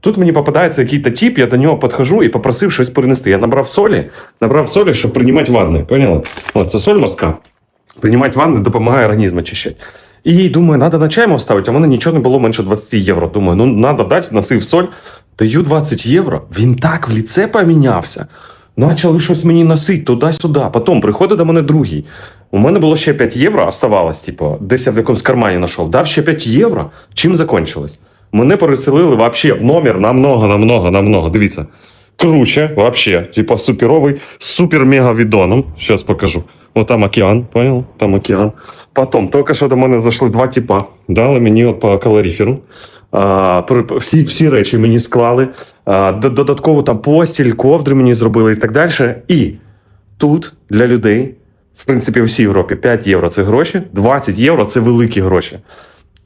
Тут мені попадається якийсь тип, я до нього підходжу і попросив щось принести. Я набрав солі, набрав солі, щоб приймати ванни. Поняли? От це соль морська. Приймати ванни допомагає організм очищати. І думаю, треба на чаймо вставити, а мене нічого не було менше 20 євро. Думаю, ну треба дати, носив соль, даю 20 євро. Він так в ліце помінявся. Почали щось мені носити туди-сюди. Потім приходить до мене другий. У мене було ще 5 євро, оставалось, типу, десь я в якомусь кармані знайшов. Дав ще 5 євро. Чим закончилось? Мене переселили вообще в номер намного, намного, намного. Дивіться. Круче, вообще. Типа суперовий, супер-мега відоном. Сейчас покажу. Вот там океан, понял? Там океан. Потом, тільки що до мене зайшли два типа. Дали мені по калоріферу. А, всі, всі речі мені склали. А, додатково там постіль, ковдри мені зробили і так далі. І тут для людей, в принципі, у всій Європі 5 євро це гроші, 20 євро це великі гроші.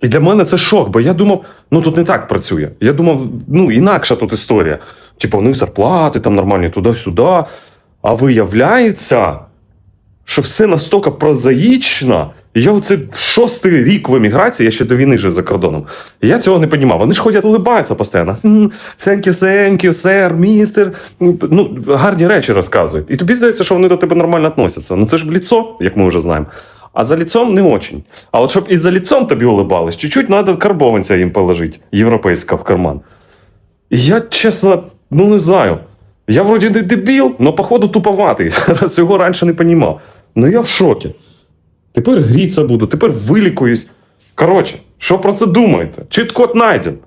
І для мене це шок, бо я думав, ну тут не так працює. Я думав, ну інакша тут історія. Типу, і зарплати там нормальні туди-сюди. А виявляється, що все настільки прозаїчно. Я оце шостий рік в еміграції, я ще до війни жив за кордоном. Я цього не розумів. Вони ж ходять улибаються постійно. «М, Thank you, thank you, містер. Ну, гарні речі розказують. І тобі здається, що вони до тебе нормально відносяться. Ну це ж в ліцо, як ми вже знаємо. А за лицом не очень. А от щоб і за лицом тобі улибались, чуть-чуть треба карбованця їм положити, європейського в карман. І я, чесно, ну не знаю. Я вроді не дебіл, але походу туповатий. Цього раніше не розумів. Ну я в шокі. Тепер гріться буду, тепер вилікуюсь. Коротше, що про це думаєте? Чіт-код найден.